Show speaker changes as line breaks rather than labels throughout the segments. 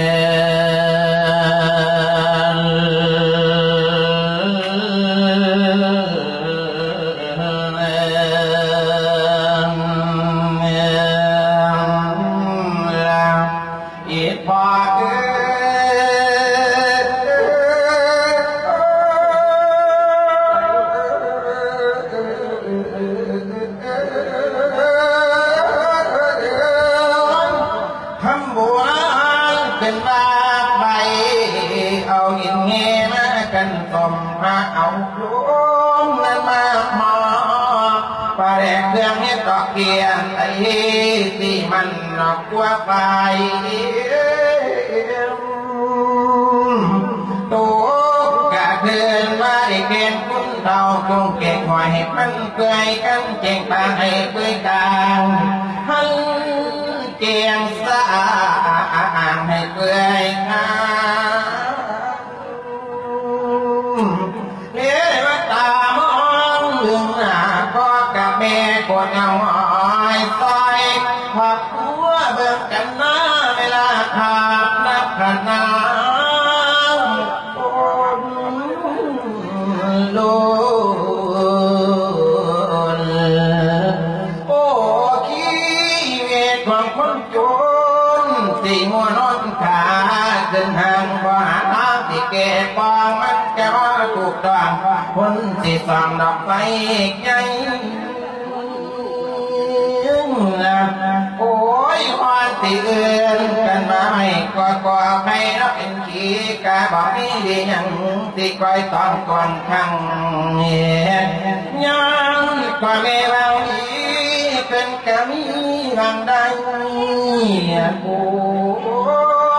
อี แดกเครื่องนี้ต่อเกียนไอ้ที่มันนอกกว่าไฟตัวกะเดินมาได้เกณฑ์คุณเราคงเก่งหอยให้มันเกยกันเก่งตาให้เกยกลางหันเกียงสะอาด คนจนสี่หัวนอนขาเดินทางบ่หาทางที่แก่ปองมันจะว่าถูกต้องคนที่ส่องดอกไฟใหญ่โอ้ยความที่เอื่นกันมาไม่ก็ก็ใครรับเป็นขี้กาบอกนี่ดียังที่คอยตอนก่อนข้างยังกว่าแม่เราอี เป็นกะมีรังได้โอ้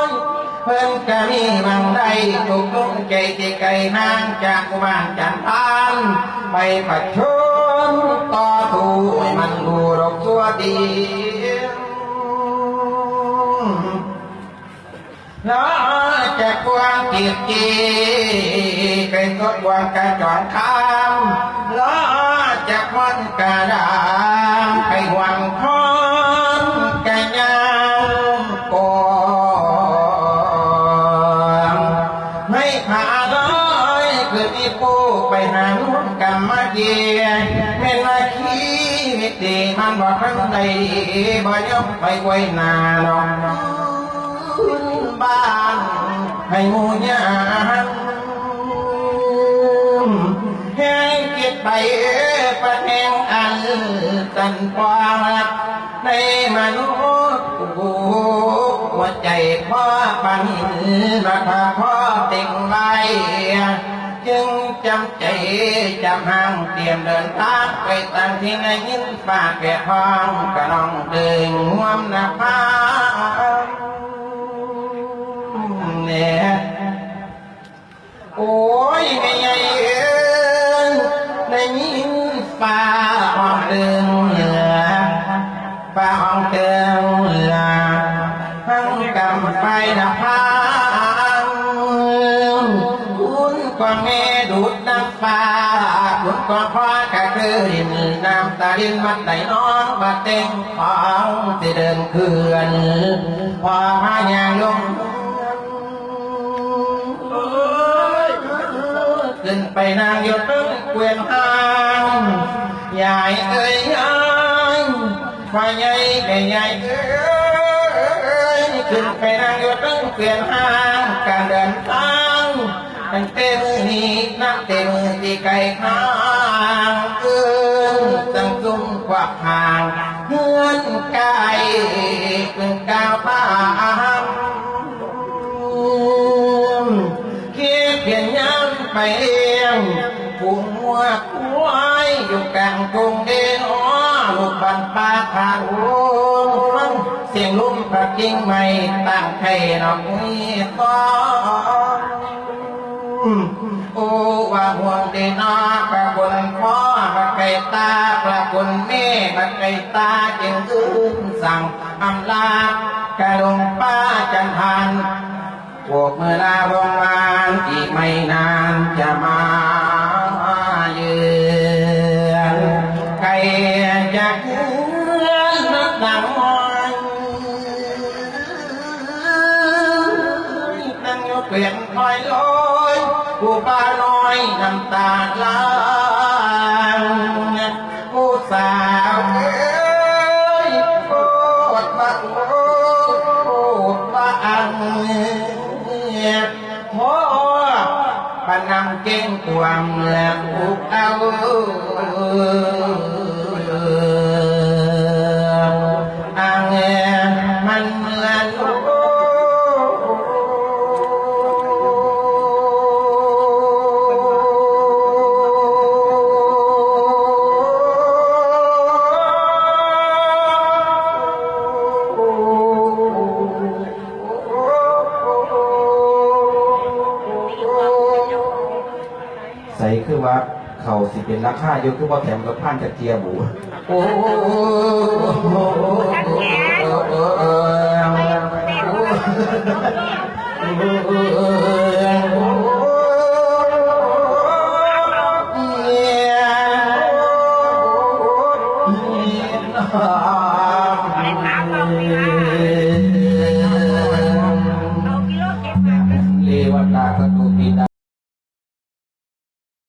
ยเพิ่นกะมีบางใดถูกลุกใจที่ไกลห่างจากบ้านจันทานไปปัดชนต่อถูมันดูรกตัวดีน้อจะกวางกีบจีเป็นทดวางกระจอนคำล้อจะมันกระดา เกิดอีปูไปหาลูกกรรมเกียเม่นาขี้ตีมันบอกทั้งใดบ่ยกไปไว้นาลองบ้านให้หมูยางแห้งคิดไปประแหงอันตันปองรักในมนุษย์หัวใจพ่อปันราคาพ่อเต็งไว้ จึงจำใจจำห้างเตรียมเดินทางไปตั้งที่ในยินฝากแก่ห้องกระนองเดินห่วมหน้าผาเนี่ยโอ้ยไงไงเอ้ในยินฟ้าห้องเดิงเหลือฟ้าห้องเดิงเหลือทั้งกำไฟดับพัง ม่ดูดน้ำฟ้าคุณกว่าพ่อกะคือดินน้ำตาดินมันไหลน้องมาเต็มของที่เดินเขื่อนพอพายางลงขึ้นไปนางยศตึ้งเกวียนห้างยายเอ้ยยายว่าใหญ่แก่ใหญ่เอ้ยขึ้นไปนางยศตึ้งเกวียนห้างการเดินทาง ตั้งเต็มนี้นักเต็มที่ไกลข้างเอื้นตั้งซุ้มกว่าห่างเฮือนไกลกึ่งก้าวตามคิดเพียงยังไปเองผู้มัวควายอยู่กลางกรุงเดนอ้อลูกบันปลาทางโอ้ฟังเสียงลุ่มพระกิ่งไม่ตั้งไข่นอกนี้ก็ โอ้ว่าห่วงเดนอประบุญพ่อประไก่ตาประบุญแม่ประไก่ตาจึงอื้นสั่งอำลากระลงป้าจันทันพวกเมื่อลาโรงงานอีกไม่นานจะมาเยือนใครจะเคือนนักหนังมอนเปลี่ยนคอยลอ ผู้ป้าน้อยน้ำตาลางผู้สาวเอ้ยโคตรมาโคตรมาอังโอ้ปนำเก่งกวงแล้ว คือว่าเขาสิเป็นราคาอยู่คือว่าแถมกับพันจะเจียบูโอ้